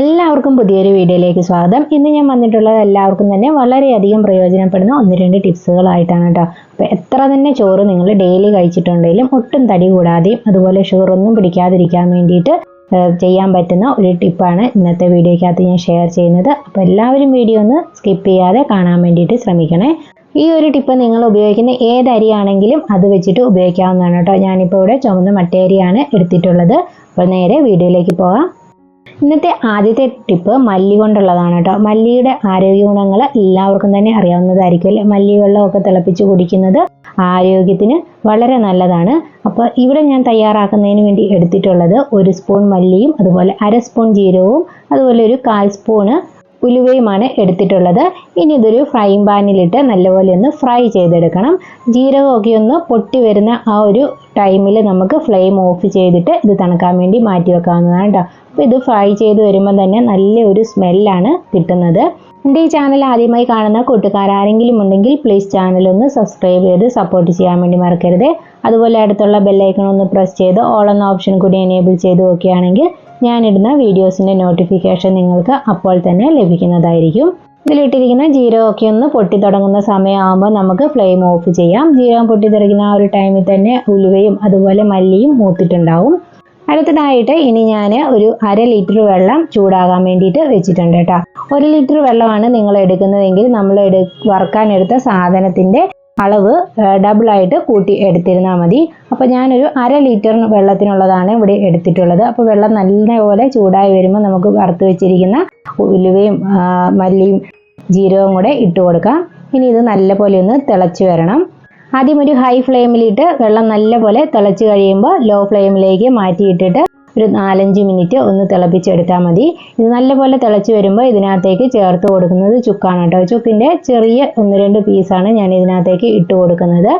എല്ലാവർക്കും പുതിയൊരു വീഡിയോയിലേക്ക് സ്വാഗതം. ഇന്ന് ഞാൻ വന്നിട്ടുള്ളത് എല്ലാവർക്കും തന്നെ വളരെയധികം പ്രയോജനപ്പെടുന്ന ഒന്ന് രണ്ട് ടിപ്സുകളായിട്ടാണ് കേട്ടോ. അപ്പോൾ എത്ര തന്നെ ചോറ് നിങ്ങൾ ഡെയിലി കഴിച്ചിട്ടുണ്ടെങ്കിലും ഒട്ടും തടി കൂടാതെയും അതുപോലെ ഷുഗർ ഒന്നും പിടിക്കാതിരിക്കാൻ വേണ്ടിയിട്ട് ചെയ്യാൻ പറ്റുന്ന ഒരു ടിപ്പാണ് ഇന്നത്തെ വീഡിയോയ്ക്കകത്ത് ഞാൻ ഷെയർ ചെയ്യുന്നത്. അപ്പോൾ എല്ലാവരും വീഡിയോ ഒന്ന് സ്കിപ്പ് ചെയ്യാതെ കാണാൻ വേണ്ടിയിട്ട് ശ്രമിക്കണേ. ഈ ഒരു ടിപ്പ് നിങ്ങൾ ഉപയോഗിക്കുന്ന ഏത് അരിയാണെങ്കിലും അത് വെച്ചിട്ട് ഉപയോഗിക്കാവുന്നതാണ് കേട്ടോ. ഞാനിപ്പോൾ ഇവിടെ ചുമന്ന മട്ടയരിയാണ് എടുത്തിട്ടുള്ളത്. അപ്പോൾ നേരെ വീഡിയോയിലേക്ക് പോകാം. ഇന്നത്തെ ആദ്യത്തെ ടിപ്പ് മല്ലി കൊണ്ടുള്ളതാണ് കേട്ടോ. മല്ലിയുടെ ആരോഗ്യ ഗുണങ്ങൾ എല്ലാവർക്കും തന്നെ അറിയാവുന്നതായിരിക്കും അല്ലേ? മല്ലി വെള്ളമൊക്കെ തിളപ്പിച്ച് കുടിക്കുന്നത് ആരോഗ്യത്തിന് വളരെ നല്ലതാണ്. അപ്പോൾ ഇവിടെ ഞാൻ തയ്യാറാക്കുന്നതിന് വേണ്ടി എടുത്തിട്ടുള്ളത് ഒരു സ്പൂൺ മല്ലിയും അതുപോലെ അര സ്പൂൺ ജീരകവും അതുപോലെ ഒരു കാൽ സ്പൂണ് ഉലുവയുമാണ് എടുത്തിട്ടുള്ളത്. ഇനി ഇതൊരു ഫ്രൈങ് പാനിലിട്ട് നല്ലപോലെ ഒന്ന് ഫ്രൈ ചെയ്തെടുക്കണം. ജീരകമൊക്കെ ഒന്ന് പൊട്ടി വരുന്ന ആ ഒരു ടൈമിൽ നമുക്ക് ഫ്ലെയിം ഓഫ് ചെയ്തിട്ട് ഇത് തണുക്കാൻ വേണ്ടി മാറ്റി വെക്കാവുന്നതാണ് കേട്ടോ. അപ്പോൾ ഇത് ഫ്രൈ ചെയ്ത് വരുമ്പോൾ തന്നെ നല്ല ഒരു സ്മെല്ലാണ് കിട്ടുന്നത്. എന്റെ ഈ ചാനൽ ആദ്യമായി കാണുന്ന കൂട്ടുകാരാരെങ്കിലും ഉണ്ടെങ്കിൽ പ്ലീസ് ചാനൽ ഒന്ന് സബ്സ്ക്രൈബ് ചെയ്ത് സപ്പോർട്ട് ചെയ്യാൻ വേണ്ടി മറക്കരുത്. അതുപോലെ അടുത്തുള്ള ബെല്ലൈക്കൺ ഒന്ന് പ്രസ് ചെയ്ത് ഓൾ എന്ന ഓപ്ഷൻ കൂടി എനേബിൾ ചെയ്ത് നോക്കുകയാണെങ്കിൽ ഞാനിടുന്ന വീഡിയോസിന്റെ നോട്ടിഫിക്കേഷൻ നിങ്ങൾക്ക് അപ്പോൾ തന്നെ ലഭിക്കുന്നതായിരിക്കും. ഇതിലിട്ടിരിക്കുന്ന ജീരകമൊക്കെ ഒന്ന് പൊട്ടി തുടങ്ങുന്ന സമയമാകുമ്പോൾ നമുക്ക് ഫ്ലെയിം ഓഫ് ചെയ്യാം. ജീരകം പൊട്ടിത്തെറിക്കുന്ന ആ ഒരു ടൈമിൽ തന്നെ ഉലുവയും അതുപോലെ മല്ലിയും മൂത്തിട്ടുണ്ടാവും. അടുത്തതായിട്ട് ഇനി ഞാൻ ഒരു അര ലിറ്റർ വെള്ളം ചൂടാകാൻ വേണ്ടിയിട്ട് വെച്ചിട്ടുണ്ട് കേട്ടോ. ഒരു ലിറ്റർ വെള്ളമാണ് നിങ്ങൾ എടുക്കുന്നതെങ്കിൽ നമ്മൾ എടു വറുക്കാൻ എടുത്ത സാധനത്തിന്റെ അളവ് ഡബിൾ ആയിട്ട് കൂട്ടി എടുത്തിരുന്നാൽ മതി. അപ്പോൾ ഞാനൊരു അര ലിറ്റർ വെള്ളത്തിനുള്ളതാണ് ഇവിടെ എടുത്തിട്ടുള്ളത്. അപ്പോൾ വെള്ളം നല്ലപോലെ ചൂടായി വരുമ്പോൾ നമുക്ക് വറുത്ത് വെച്ചിരിക്കുന്ന ഉലുവയും മല്ലിയും ജീരകവും കൂടെ ഇട്ട് കൊടുക്കാം. ഇനി ഇത് നല്ലപോലെ ഒന്ന് തിളച്ച് വരണം. ആദ്യം ഒരു ഹൈ ഫ്ലെയിമിലിട്ട് വെള്ളം നല്ലപോലെ തിളച്ച് കഴിയുമ്പോൾ ലോ ഫ്ലെയിമിലേക്ക് മാറ്റിയിട്ടിട്ട് ഒരു നാലഞ്ച് മിനിറ്റ് ഒന്ന് തിളപ്പിച്ചെടുത്താൽ മതി. ഇത് നല്ലപോലെ തിളച്ച് വരുമ്പോൾ ഇതിനകത്തേക്ക് ചേർത്ത് കൊടുക്കുന്നത് ചുക്കാണ് കേട്ടോ. ചുക്കിന്റെ ചെറിയ ഒന്ന് രണ്ട് പീസാണ് ഞാൻ ഇതിനകത്തേക്ക് ഇട്ട് കൊടുക്കുന്നത്.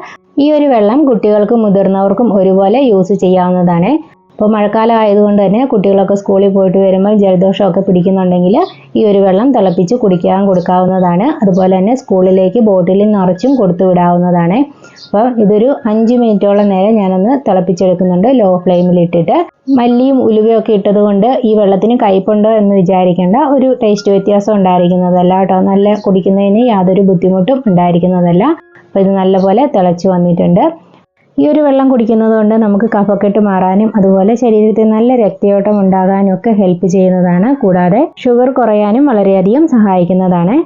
ഈ ഒരു വെള്ളം കുട്ടികൾക്കും മുതിർന്നവർക്കും ഒരുപോലെ യൂസ് ചെയ്യാവുന്നതാണ്. ഇപ്പോൾ മഴക്കാലം ആയതുകൊണ്ട് തന്നെ കുട്ടികളൊക്കെ സ്കൂളിൽ പോയിട്ട് വരുമ്പോൾ ജലദോഷമൊക്കെ പിടിക്കുന്നുണ്ടെങ്കിൽ ഈ ഒരു വെള്ളം തിളപ്പിച്ച് കുടിക്കാൻ കൊടുക്കാവുന്നതാണ്. അതുപോലെ തന്നെ സ്കൂളിലേക്ക് ബോട്ടിലിൽ നിറച്ചും കൊടുത്തു വിടാവുന്നതാണ്. അപ്പോൾ ഇതൊരു അഞ്ച് മിനിറ്റോളം നേരം ഞാനൊന്ന് തിളപ്പിച്ചെടുക്കുന്നുണ്ട് ലോ ഫ്ലെയിമിൽ ഇട്ടിട്ട് മല്ലിയും ഉലുവയൊക്കെ ഇട്ടതുകൊണ്ട് ഈ വെള്ളത്തിന് കയ്പുണ്ടോ എന്ന് വിചാരിക്കേണ്ട ഒരു ടേസ്റ്റ് വ്യത്യാസം ഉണ്ടായിരിക്കുന്നതല്ല കേട്ടോ. നല്ല കുടിക്കുന്നതിന് യാതൊരു ബുദ്ധിമുട്ടും ഉണ്ടായിരിക്കുന്നതല്ല. അപ്പോൾ ഇത് നല്ലപോലെ തിളച്ച് വന്നിട്ടുണ്ട്. ഈ ഒരു വെള്ളം കുടിക്കുന്നത് കൊണ്ട് നമുക്ക് കഫക്കെട്ട് മാറാനും അതുപോലെ ശരീരത്തിൽ നല്ല രക്തയോട്ടം ഉണ്ടാകാനും ഒക്കെ ഹെൽപ്പ് ചെയ്യുന്നതാണ്. കൂടാതെ ഷുഗർ കുറയാനും വളരെയധികം സഹായിക്കുന്നതാണ്.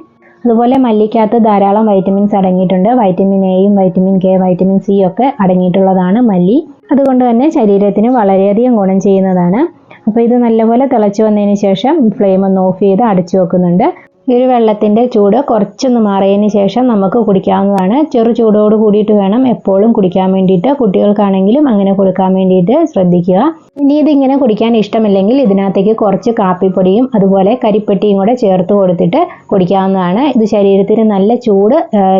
അതുപോലെ മല്ലിക്കകത്ത് ധാരാളം വൈറ്റമിൻസ് അടങ്ങിയിട്ടുണ്ട്. വൈറ്റമിൻ എയും വൈറ്റമിൻ കെ വൈറ്റമിൻ സി ഒക്കെ അടങ്ങിയിട്ടുള്ളതാണ് മല്ലി. അതുകൊണ്ട് തന്നെ ശരീരത്തിന് വളരെയധികം ഗുണം ചെയ്യുന്നതാണ്. അപ്പോൾ ഇത് നല്ലപോലെ തിളച്ച് വന്നതിന് ശേഷം ഫ്ലെയിം ഒന്ന് ഓഫ് ചെയ്ത് അടച്ചു വെക്കുന്നുണ്ട്. ഈ ഒരു വെള്ളത്തിന്റെ ചൂട് കുറച്ചൊന്ന് മാറിയതിന് ശേഷം നമുക്ക് കുടിക്കാവുന്നതാണ്. ചെറു ചൂടോട് കൂടിയിട്ട് വേണം എപ്പോഴും കുടിക്കാൻ വേണ്ടിയിട്ട്. കുട്ടികൾക്കാണെങ്കിലും അങ്ങനെ കൊടുക്കാൻ വേണ്ടിയിട്ട് ശ്രദ്ധിക്കുക. ഇനി ഇതിങ്ങനെ കുടിക്കാൻ ഇഷ്ടമില്ലെങ്കിൽ ഇതിനകത്തേക്ക് കുറച്ച് കാപ്പിപ്പൊടിയും അതുപോലെ കരിപ്പെട്ടിയും കൂടെ ചേർത്ത് കൊടുത്തിട്ട് കുടിക്കാവുന്നതാണ്. ഇത് ശരീരത്തിന് നല്ല ചൂട്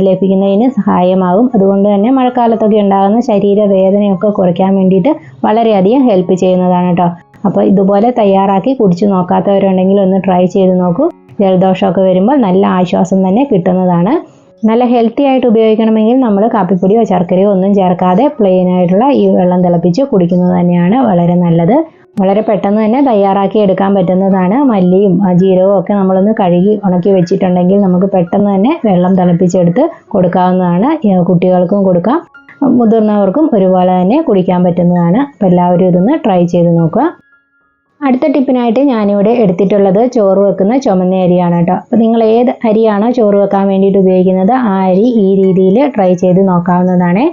ലഭിക്കുന്നതിന് സഹായമാകും. അതുകൊണ്ട് തന്നെ മഴക്കാലത്തൊക്കെ ഉണ്ടാകുന്ന ശരീരവേദനയൊക്കെ കുറയ്ക്കാൻ വേണ്ടിയിട്ട് വളരെയധികം ഹെൽപ്പ് ചെയ്യുന്നതാണ് കേട്ടോ അപ്പോൾ ഇതുപോലെ തയ്യാറാക്കി കുടിച്ചു നോക്കാത്തവരുണ്ടെങ്കിൽ ഒന്ന് ട്രൈ ചെയ്ത് നോക്കൂ. ജലദോഷമൊക്കെ വരുമ്പോൾ നല്ല ആശ്വാസം തന്നെ കിട്ടുന്നതാണ്. നല്ല ഹെൽത്തി ആയിട്ട് ഉപയോഗിക്കണമെങ്കിൽ നമ്മൾ കാപ്പിപ്പൊടിയോ ശർക്കരയോ ഒന്നും ചേർക്കാതെ പ്ലെയിൻ ആയിട്ടുള്ള ഈ വെള്ളം തിളപ്പിച്ച് കുടിക്കുന്നത് തന്നെയാണ് വളരെ നല്ലത്. വളരെ പെട്ടെന്ന് തന്നെ തയ്യാറാക്കി എടുക്കാൻ പറ്റുന്നതാണ്. മല്ലിയും ജീരകവും ഒക്കെ നമ്മളൊന്ന് കഴുകി ഉണക്കി വെച്ചിട്ടുണ്ടെങ്കിൽ നമുക്ക് പെട്ടെന്ന് തന്നെ വെള്ളം തിളപ്പിച്ചെടുത്ത് കൊടുക്കാവുന്നതാണ്. കുട്ടികൾക്കും കൊടുക്കാം. മുതിർന്നവർക്കും ഒരുപോലെ തന്നെ കുടിക്കാൻ പറ്റുന്നതാണ്. അപ്പോൾ എല്ലാവരും ഇതൊന്ന് ട്രൈ ചെയ്ത് നോക്കുക. അടുത്ത ടിപ്പിനായിട്ട് ഞാനിവിടെ എടുത്തിട്ടുള്ളത് ചോറ് വെക്കുന്ന ചുമന്ന അരിയാണ് കേട്ടോ. അപ്പോൾ നിങ്ങൾ ഏത് അരിയാണോ ചോറ് വെക്കാൻ വേണ്ടിയിട്ട് ഉപയോഗിക്കുന്നത് ആ അരി ഈ രീതിയിൽ ട്രൈ ചെയ്ത് നോക്കാവുന്നതാണ്.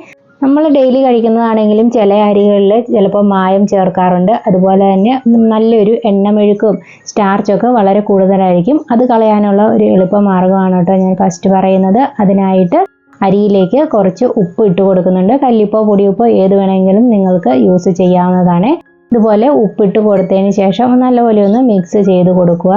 നമ്മൾ ഡെയിലി കഴിക്കുന്നതാണെങ്കിലും ചില അരികളിൽ ചിലപ്പോൾ മായം ചേർക്കാറുണ്ട്. അതുപോലെ തന്നെ നല്ലൊരു എണ്ണമെഴുക്കും സ്റ്റാർച്ചൊക്കെ വളരെ കൂടുതലായിരിക്കും. അത് കളയാനുള്ള ഒരു എളുപ്പ മാർഗമാണ് കേട്ടോ ഞാൻ ഫസ്റ്റ് പറയുന്നത്. അതിനായിട്ട് അരിയിലേക്ക് കുറച്ച് ഉപ്പ് ഇട്ട് കൊടുക്കുന്നുണ്ട്. കല്ലിപ്പോ പൊടിയുപ്പോ ഏത് വേണമെങ്കിലും നിങ്ങൾക്ക് യൂസ് ചെയ്യാവുന്നതാണ്. ഇതുപോലെ ഉപ്പിട്ട് കൊടുത്തതിന് ശേഷം നല്ലപോലെ ഒന്ന് മിക്സ് ചെയ്ത് കൊടുക്കുക.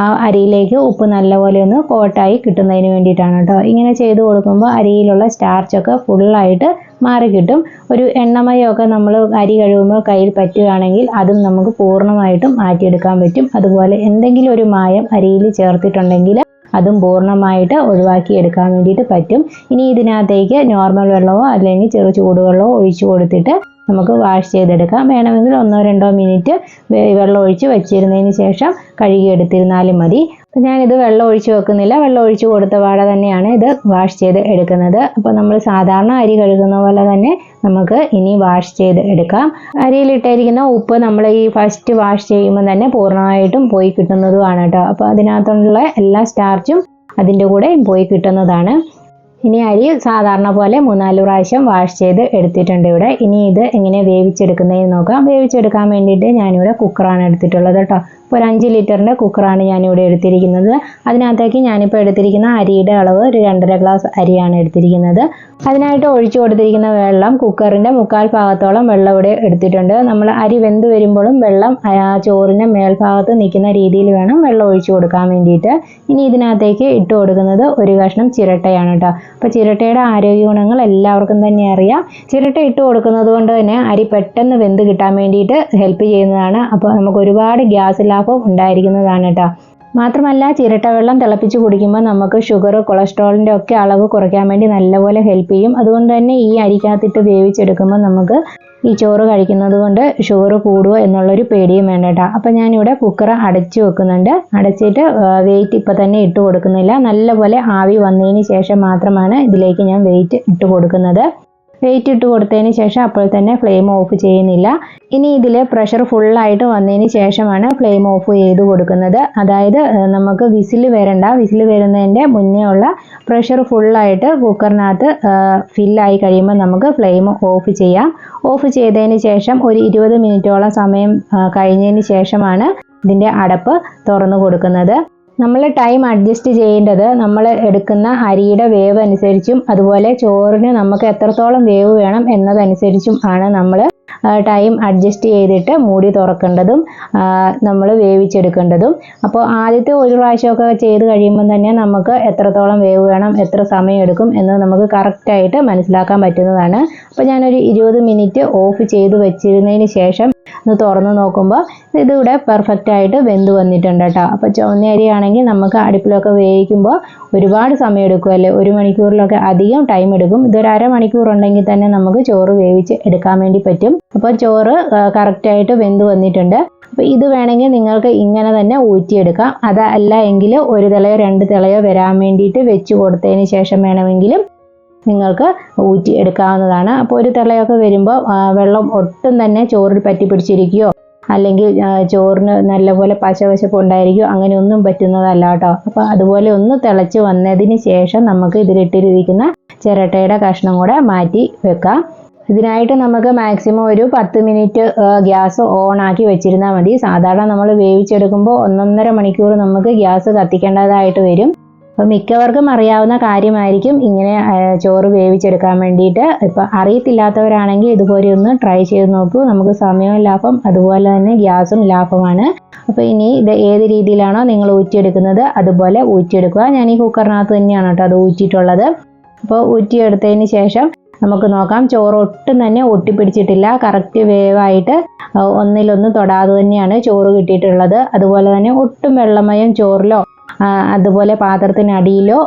ആ അരിയിലേക്ക് ഉപ്പ് നല്ലപോലെ ഒന്ന് കോട്ടായി കിട്ടുന്നതിന് വേണ്ടിയിട്ടാണ് കേട്ടോ. ഇങ്ങനെ ചെയ്ത് കൊടുക്കുമ്പോൾ അരിയിലുള്ള സ്റ്റാർച്ചൊക്കെ ഫുള്ളായിട്ട് മാറി കിട്ടും. ഒരു എണ്ണമയമൊക്കെ നമ്മൾ അരി കഴുകുമ്പോൾ കയ്യിൽ പറ്റുകയാണെങ്കിൽ അതും നമുക്ക് പൂർണമായിട്ടും മാറ്റിയെടുക്കാൻ പറ്റും. അതുപോലെ എന്തെങ്കിലും ഒരു മായം അരിയിൽ ചേർത്തിട്ടുണ്ടെങ്കിൽ അതും പൂർണമായിട്ട് ഒഴിവാക്കി എടുക്കാൻ വേണ്ടിയിട്ട് പറ്റും. ഇനി ഇതിനകത്തേക്ക് നോർമൽ വെള്ളമോ അല്ലെങ്കിൽ ചെറു ചൂടുവെള്ളമോ ഒഴിച്ചു കൊടുത്തിട്ട് നമുക്ക് വാഷ് ചെയ്തെടുക്കാം. വേണമെങ്കിൽ ഒന്നോ രണ്ടോ മിനിറ്റ് വെള്ളം ഒഴിച്ച് വെച്ചിരുന്നതിന് ശേഷം കഴുകിയെടുത്തിരുന്നാലും മതി. ഞാനിത് വെള്ളം ഒഴിച്ച് വെക്കുന്നില്ല. വെള്ളം ഒഴിച്ച് കൊടുത്ത പാടെ തന്നെയാണ് ഇത് വാഷ് ചെയ്ത് എടുക്കുന്നത്. അപ്പോൾ നമ്മൾ സാധാരണ അരി കഴുകുന്ന പോലെ തന്നെ നമുക്ക് ഇനി വാഷ് ചെയ്ത് എടുക്കാം. അരിയിലിട്ടിരിക്കുന്ന ഉപ്പ് നമ്മൾ ഈ ഫസ്റ്റ് വാഷ് ചെയ്യുമ്പോൾ തന്നെ പൂർണമായിട്ടും പോയി കിട്ടുന്നതുമാണ് കേട്ടോ. അപ്പോൾ അതിനകത്തുള്ള എല്ലാ സ്റ്റാർച്ചും അതിന്റെ കൂടെ പോയി കിട്ടുന്നതാണ്. ഇനി അരി സാധാരണ പോലെ മൂന്നാൽ പ്രാവശ്യം വാഷ് ചെയ്ത് എടുത്തിട്ടുണ്ട് ഇവിടെ. ഇനി ഇത് എങ്ങനെ വേവിച്ചെടുക്കുന്നതെന്ന് നോക്കാം. വേവിച്ചെടുക്കാൻ വേണ്ടിയിട്ട് ഞാനിവിടെ കുക്കറാണ് എടുത്തിട്ടുള്ളത് കേട്ടോ. ഇപ്പോൾ ഒരു അഞ്ച് ലിറ്ററിന്റെ കുക്കറാണ് ഞാനിവിടെ എടുത്തിരിക്കുന്നത്. അതിനകത്തേക്ക് ഞാനിപ്പോൾ എടുത്തിരിക്കുന്ന അരിയുടെ അളവ് ഒരു രണ്ടര ഗ്ലാസ് അരിയാണ് എടുത്തിരിക്കുന്നത്. അതിനായിട്ട് ഒഴിച്ചു കൊടുത്തിരിക്കുന്ന വെള്ളം കുക്കറിന്റെ മുക്കാൽ ഭാഗത്തോളം വെള്ളം ഇവിടെ എടുത്തിട്ടുണ്ട്. നമ്മൾ അരി വെന്ത് വരുമ്പോഴും വെള്ളം ചോറിന്റെ മേൽഭാഗത്ത് നിൽക്കുന്ന രീതിയിൽ വേണം വെള്ളം ഒഴിച്ചു കൊടുക്കാൻ വേണ്ടിയിട്ട്. ഇനി ഇതിനകത്തേക്ക് ഇട്ട് കൊടുക്കുന്നത് ഒരു കഷ്ണം ചിരട്ടയാണ് കേട്ടോ. അപ്പോൾ ചിരട്ടയുടെ ആരോഗ്യ ഗുണങ്ങൾ എല്ലാവർക്കും തന്നെ അറിയാം. ചിരട്ട ഇട്ട് കൊടുക്കുന്നത് കൊണ്ട് തന്നെ അരി പെട്ടെന്ന് വെന്ത് കിട്ടാൻ വേണ്ടിയിട്ട് ഹെൽപ്പ് ചെയ്യുന്നതാണ്. അപ്പോൾ നമുക്ക് ഒരുപാട് ഗ്യാസ് ലാഭം ഉണ്ടായിരിക്കുന്നതാണ് കേട്ടോ. മാത്രമല്ല ചിരട്ടവെള്ളം തിളപ്പിച്ച് കുടിക്കുമ്പോൾ നമുക്ക് ഷുഗർ കൊളസ്ട്രോളിന്റെ ഒക്കെ അളവ് കുറയ്ക്കാൻ വേണ്ടി നല്ലപോലെ ഹെൽപ്പ് ചെയ്യും. അതുകൊണ്ട് തന്നെ ഈ അരിക്കകത്തിട്ട് വേവിച്ചെടുക്കുമ്പോൾ നമുക്ക് ഈ ചോറ് കഴിക്കുന്നത് കൊണ്ട് ഷുഗർ കൂടുമോ എന്നുള്ളൊരു പേടിയും വേണ്ട കേട്ടോ. അപ്പം ഞാനിവിടെ കുക്കർ അടച്ചു വെക്കുന്നുണ്ട്. അടച്ചിട്ട് വെയിറ്റ് ഇപ്പം തന്നെ ഇട്ട് കൊടുക്കുന്നില്ല. നല്ലപോലെ ആവി വന്നതിന് ശേഷം മാത്രമാണ് ഇതിലേക്ക് ഞാൻ വെയിറ്റ് ഇട്ട് കൊടുക്കുന്നത്. വെയിറ്റ് ഇട്ട് കൊടുത്തതിന് ശേഷം അപ്പോൾ തന്നെ ഫ്ലെയിം ഓഫ് ചെയ്യുന്നില്ല. ഇനി ഇതിൽ പ്രഷർ ഫുള്ളായിട്ട് വന്നതിന് ശേഷമാണ് ഫ്ലെയിം ഓഫ് ചെയ്ത് കൊടുക്കുന്നത്. അതായത് നമുക്ക് വിസിൽ വരണ്ട. വിസിൽ വരുന്നതിന്റെ മുന്നേ ഉള്ള പ്രഷർ ഫുള്ളായിട്ട് കുക്കറിനകത്ത് ഫില്ലായി കഴിയുമ്പോൾ നമുക്ക് ഫ്ലെയിം ഓഫ് ചെയ്യാം. ഓഫ് ചെയ്തതിന് ശേഷം ഒരു ഇരുപത് മിനിറ്റോളം സമയം കഴിഞ്ഞതിന് ശേഷമാണ് ഇതിന്റെ അടപ്പ് തുറന്നു കൊടുക്കുന്നത്. നമ്മൾ ടൈം അഡ്ജസ്റ്റ് ചെയ്യേണ്ടത് നമ്മൾ എടുക്കുന്ന അരിയുടെ വേവ് അനുസരിച്ചും അതുപോലെ ചോറിന് നമുക്ക് എത്രത്തോളം വേവ് വേണം എന്നതനുസരിച്ചും ആണ് നമ്മൾ ടൈം അഡ്ജസ്റ്റ് ചെയ്തിട്ട് മൂടി തുറക്കേണ്ടതും നമ്മൾ വേവിച്ചെടുക്കേണ്ടതും. അപ്പോൾ ആദ്യത്തെ ഒരു പ്രാവശ്യമൊക്കെ ചെയ്ത് കഴിയുമ്പോൾ തന്നെ നമുക്ക് എത്രത്തോളം വേവ് വേണം എത്ര സമയം എടുക്കും എന്ന് നമുക്ക് കറക്റ്റായിട്ട് മനസ്സിലാക്കാൻ പറ്റുന്നതാണ്. അപ്പോൾ ഞാനൊരു ഇരുപത് മിനിറ്റ് ഓഫ് ചെയ്ത് വെച്ചിരുന്നതിന് ശേഷം ഒന്ന് തുറന്ന് നോക്കുമ്പോൾ ഇതിവിടെ പെർഫെക്റ്റ് ആയിട്ട് വെന്ത് വന്നിട്ടുണ്ട് കേട്ടോ അപ്പോൾ ചുവന്ന അരിയാണെങ്കിൽ നമുക്ക് അടുപ്പിലൊക്കെ വേവിക്കുമ്പോൾ ഒരുപാട് സമയം എടുക്കുമല്ലേ ഒരു മണിക്കൂറിലൊക്കെ അധികം ടൈം എടുക്കും. ഇതൊരു അരമണിക്കൂർ ഉണ്ടെങ്കിൽ തന്നെ നമുക്ക് ചോറ് വേവിച്ച് എടുക്കാൻ വേണ്ടി പറ്റും. അപ്പോൾ ചോറ് കറക്റ്റായിട്ട് വെന്ത് വന്നിട്ടുണ്ട്. അപ്പോൾ ഇത് വേണമെങ്കിൽ നിങ്ങൾക്ക് ഇങ്ങനെ തന്നെ ഊറ്റിയെടുക്കാം. അതല്ല എങ്കിൽ ഒരു തിളയോ രണ്ട് തിളയോ വരാൻ വേണ്ടിയിട്ട് വെച്ച് കൊടുത്തതിന് ശേഷം വേണമെങ്കിലും നിങ്ങൾക്ക് ഊറ്റി എടുക്കാവുന്നതാണ്. അപ്പോൾ ഒരു തിളയൊക്കെ വരുമ്പോൾ വെള്ളം ഒട്ടും തന്നെ ചോറിൽ പറ്റി പിടിച്ചിരിക്കുകയോ അല്ലെങ്കിൽ ചോറിന് നല്ലപോലെ പശവശപ്പ് ഉണ്ടായിരിക്കും അങ്ങനെയൊന്നും പറ്റുന്നതല്ല കേട്ടോ. അപ്പോൾ അതുപോലെ ഒന്ന് തിളച്ച് വന്നതിന് ശേഷം നമുക്ക് ഇതിലിട്ടിരിക്കുന്ന ചിരട്ടയുടെ കഷ്ണം കൂടെ മാറ്റി വെക്കാം. ഇതിനായിട്ട് നമുക്ക് മാക്സിമം ഒരു പത്ത് മിനിറ്റ് ഗ്യാസ് ഓൺ ആക്കി വെച്ചിരുന്നാൽ മതി. സാധാരണ നമ്മൾ വേവിച്ചെടുക്കുമ്പോൾ ഒന്നൊന്നര മണിക്കൂർ നമുക്ക് ഗ്യാസ് കത്തിക്കേണ്ടതായിട്ട് വരും. അപ്പോൾ മിക്കവർക്കും അറിയാവുന്ന കാര്യമായിരിക്കും ഇങ്ങനെ ചോറ് വേവിച്ചെടുക്കാൻ വേണ്ടിയിട്ട്. ഇപ്പം അറിയത്തില്ലാത്തവരാണെങ്കിൽ ഇതുപോലെ ഒന്ന് ട്രൈ ചെയ്ത് നോക്കൂ. നമുക്ക് സമയവും ലാഭം അതുപോലെ തന്നെ ഗ്യാസും ലാഭമാണ്. അപ്പോൾ ഇനി ഇത് ഏത് രീതിയിലാണോ നിങ്ങൾ ഊറ്റിയെടുക്കുന്നത് അതുപോലെ ഊറ്റിയെടുക്കുക. ഞാൻ ഈ കുക്കറിനകത്ത് തന്നെയാണ് കേട്ടോ അത് ഊറ്റിയിട്ടുള്ളത്. അപ്പോൾ ഊറ്റിയെടുത്തതിന് ശേഷം നമുക്ക് നോക്കാം. ചോറ് ഒട്ടും തന്നെ ഒട്ടിപ്പിടിച്ചിട്ടില്ല. കറക്റ്റ് വേവായിട്ട് ഒന്നിലൊന്ന് തൊടാതെ തന്നെയാണ് ചോറ് കിട്ടിയിട്ടുള്ളത്. അതുപോലെ തന്നെ ഒട്ടും വെള്ളമയം ചോറിലോ അതുപോലെ പാത്രത്തിനടിയിലോ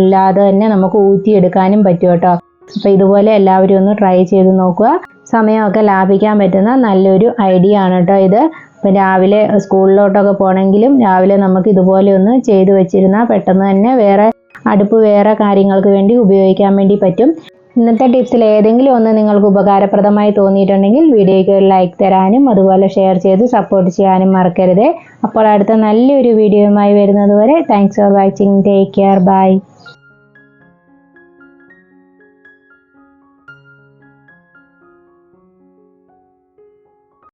ഇല്ലാതെ തന്നെ നമുക്ക് ഊറ്റിയെടുക്കാനും പറ്റും കേട്ടോ. അപ്പോൾ ഇതുപോലെ എല്ലാവരും ഒന്ന് ട്രൈ ചെയ്ത് നോക്കുക. സമയമൊക്കെ ലാഭിക്കാൻ പറ്റുന്ന നല്ലൊരു ഐഡിയ ആണ് കേട്ടോ ഇത്. ഇപ്പം രാവിലെ സ്കൂളിലോട്ടൊക്കെ പോകണമെങ്കിലും രാവിലെ നമുക്ക് ഇതുപോലെ ഒന്ന് ചെയ്തു വെച്ചിരുന്നാൽ പെട്ടെന്ന് തന്നെ വേറെ അടുപ്പ് വേറെ കാര്യങ്ങൾക്ക് വേണ്ടി ഉപയോഗിക്കാൻ വേണ്ടി പറ്റും. ഇന്നത്തെ ടിപ്സിൽ ഏതെങ്കിലും ഒന്ന് നിങ്ങൾക്ക് ഉപകാരപ്രദമായി തോന്നിയിട്ടുണ്ടെങ്കിൽ വീഡിയോയ്ക്ക് ഒരു ലൈക്ക് തരാനും അതുപോലെ ഷെയർ ചെയ്ത് സപ്പോർട്ട് ചെയ്യാനും മറക്കരുത്. അപ്പോൾ അടുത്ത നല്ലൊരു വീഡിയോയുമായി വരുന്നത് വരെ thanks for watching take care bye